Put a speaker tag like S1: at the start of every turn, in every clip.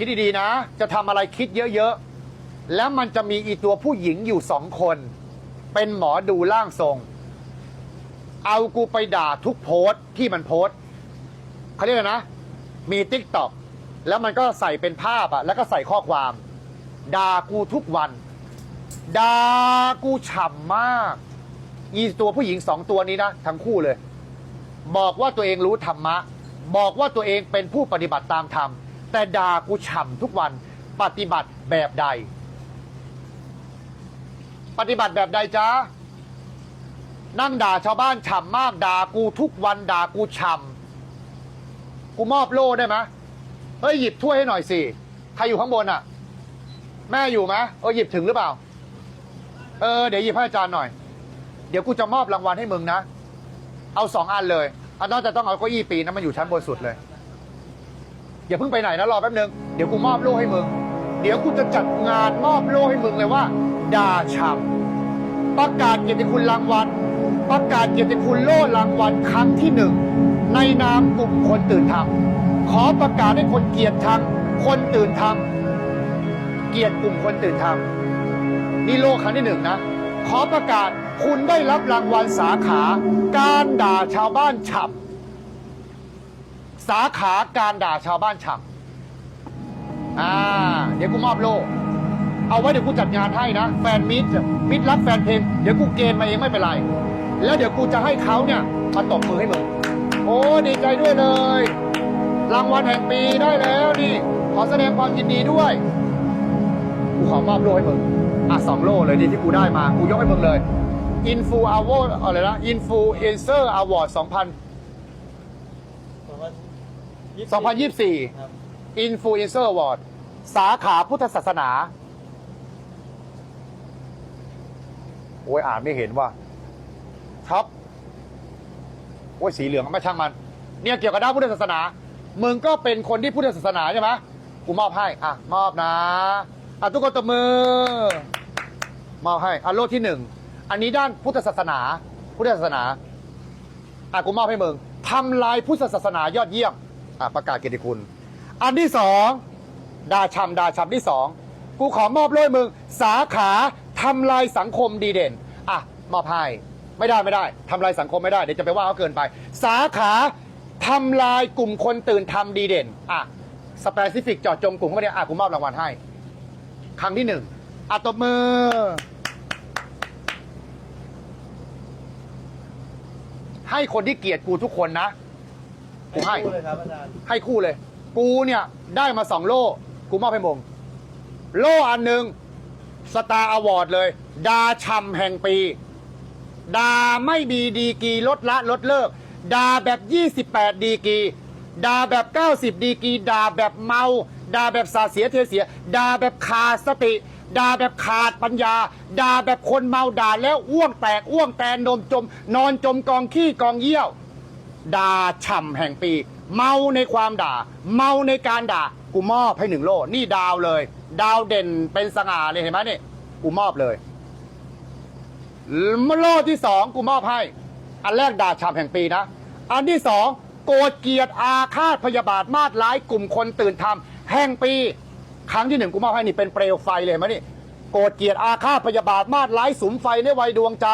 S1: คิดดีๆนะ จะทำอะไรคิดเยอะๆ แล้วมันจะมีอีตัวผู้หญิงอยู่สองคน เป็นหมอดูร่างทรง เอากูไปด่าทุกโพสต์ที่มันโพสต์เขาเรียกอะไรนะ มีติ๊กต็อกแล้วมันก็ใส่เป็นภาพอะแล้วก็ใส่ข้อความด่ากูทุกวันด่ากูฉ่ำมาก อีตัวผู้หญิงสองตัวนี้นะทั้งคู่เลย บอกว่าตัวเองรู้ธรรมะ บอกว่าตัวเองเป็นผู้ปฏิบัติตามธรรม แต่ด่ากูฉ่ำทุกวันปฏิบัติแบบใด ปฏิบัติแบบใดจ๊ะนั่งด่าชาวบ้านฉ่ำมากด่ากูทุกวันด่ากูฉ่ำกูมอบโล่ได้ไหมเฮ้ยหยิบถ้วยให้หน่อยสิใครอยู่ข้างบนอะ แม่อยู่ไหมเออหยิบถึงหรือเปล่า เออเดี๋ยวหยิบให้อาจารย์หน่อย เดี๋ยวกูจะมอบรางวัลให้มึงนะ เอาสองอันเลยอันนั้นจะต้องเอาเก้าอี้ปีนนั้นมันอยู่ชั้นบนสุดเลย อย่าเพิ่งไปไหนนะรอแป๊บนึง เดี๋ยวกูมอบโล่ให้มึง เดี๋ยวกูจะจัดงานมอบโล่ให้มึงเลยว่าด่าฉ่ำประกาศเกียรติคุณรางวัลประกาศเกียรติคุณโล่รางวัลครั้งที่หนึ่งในนามกลุ่มคนตื่นธรรมขอประกาศให้คนเกียรติชังคนตื่นธรรมเกียรติกลุ่มคนตื่นธรรมนี่โลกครั้งที่หนึ่งนะ ขอประกาศคุณได้รับรางวัลสาขา การด่าชาวบ้านฉ่ำ สาขาการด่าชาวบ้านฉ่ำอ่า เดี๋ยวกูมอบโล่เอาไว้เดี๋ยวกูจัดงานให้นะ แฟนมิตรมิตรรักแฟนเพลง เดี๋ยวกูเกณฑ์มาเองไม่เป็นไร แล้วเดี๋ยวกูจะให้เขาเนี่ยมาตบมือให้มึงโอ้ดีใจด้วยเลย รางวัลแห่งปีได้แล้วนี่ ขอแสดงความยินดีด้วย กูขอมอบโล่ให้มึงอะสองโล่เลยนี่ที่กูได้มา กูยกให้มึงเลย Influ Award อะไรนะ Influencer Award 2000 2024
S2: ครับ
S1: Influencer Award สาขาพุทธศาสนา โอ้ยอ่านไม่เห็นว่าท็อปโอ้ยสีเหลืองไม่ช่างมัน เนี่ยเกี่ยวกับด้านพุทธศาสนา มึงก็เป็นคนที่พุทธศาสนาใช่ไหมกูมอบให้ อะ มอบนะ อะทุกคนตบมือ มอบให้ อะโลกที่หนึ่ง อันนี้ด้านพุทธศาสนา พุทธศาสนา อะกูมอบให้มึงทำลายพุทธศาสนายอดเยี่ยม อะประกาศเกียรติคุณ อันที่สองดาชำดาชำที่สองกูขอมอบโล่มึง สาขาทำลายสังคมดีเด่น อะมอบให้ไม่ได้ไม่ได้ทำลายสังคมไม่ได้เดี๋ยวจะไปว่าเขาเกินไป สาขาทำลายกลุ่มคนตื่นทำดีเด่น อะสเปซิฟิกจาะจงกลุ่มเขาเนี่ยอะกูมอบรางวัลให้ ครั้งที่หนึ่งอะตบมือ ให้คนที่เกลียดกูทุกคนนะ กูให้
S2: คู่เลยครับอาจารย์
S1: ให้คู่เลย กูเนี่ยได้มาสองโล่ กูมอบให้มึงโล่อันหนึ่งสตาร์อวอร์ดเลย ดาชำแห่งปี ดาไม่มีดีกรีลดละลดเลิก ดาแบบ 28 ดีกรี ดาแบบ 90 ดีกรี ดาแบบเมา ดาแบบสาเสียเทเสีย ดาแบบขาดสติ ดาแบบขาดปัญญา ดาแบบคนเมาด่าแล้วอ้วงแตกอ้วงแตนนมจม นอนจมกองขี้กองเยี่ยว ด่าฉ่ำแห่งปี เมาในความด่า เมาในการด่า กูมอบให้หนึ่งโล่นี่ดาวเลย ดาวเด่นเป็นสง่าเลยเห็นไหมนี่กูมอบเลยโล่ที่สองกูมอบให้ อันแรกด่าฉ่ำแห่งปีนะ อันที่สองโกรธเกลียดอาฆาตพยาบาทมาดร้ายกลุ่มคนตื่นทำแห่งปี ครั้งที่หนึ่งกูมอบให้นี่เป็นเปลวไฟเลยเห็นไหมนี่โกรธเกลียดอาฆาตพยาบาทมาดร้ายสุมไฟในวัยดวงใจ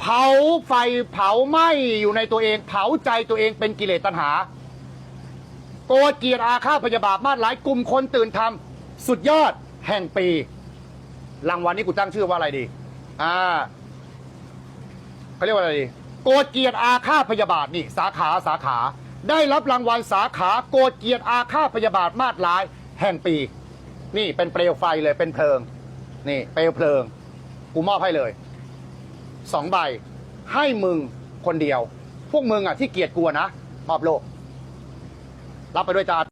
S1: เผาไฟเผาไหม้อยู่ในตัวเอง เผาใจตัวเองเป็นกิเลสตัณหา โกรธเกลียดอาฆาตพยาบาทมาดร้ายกลุ่มคนตื่นทำสุดยอดแห่งปี รางวัลนี้กูตั้งชื่อว่าอะไรดี อ่าเขาเรียกว่าอะไรดี โกรธเกลียดอาฆาตพยาบาทนี่ สาขาสาขา ได้รับรางวัลสาขาโกรธเกลียดอาฆาตพยาบาทมาดร้าย แห่งปี นี่เป็นเปลวไฟเลยเป็นเพลิง นี่เปลวเพลิง กูมอบให้เลย สองใบ ให้มึงคนเดียว พวกมึงอะที่เกียดกลัวนะมอบโลก รับไปด้วยจา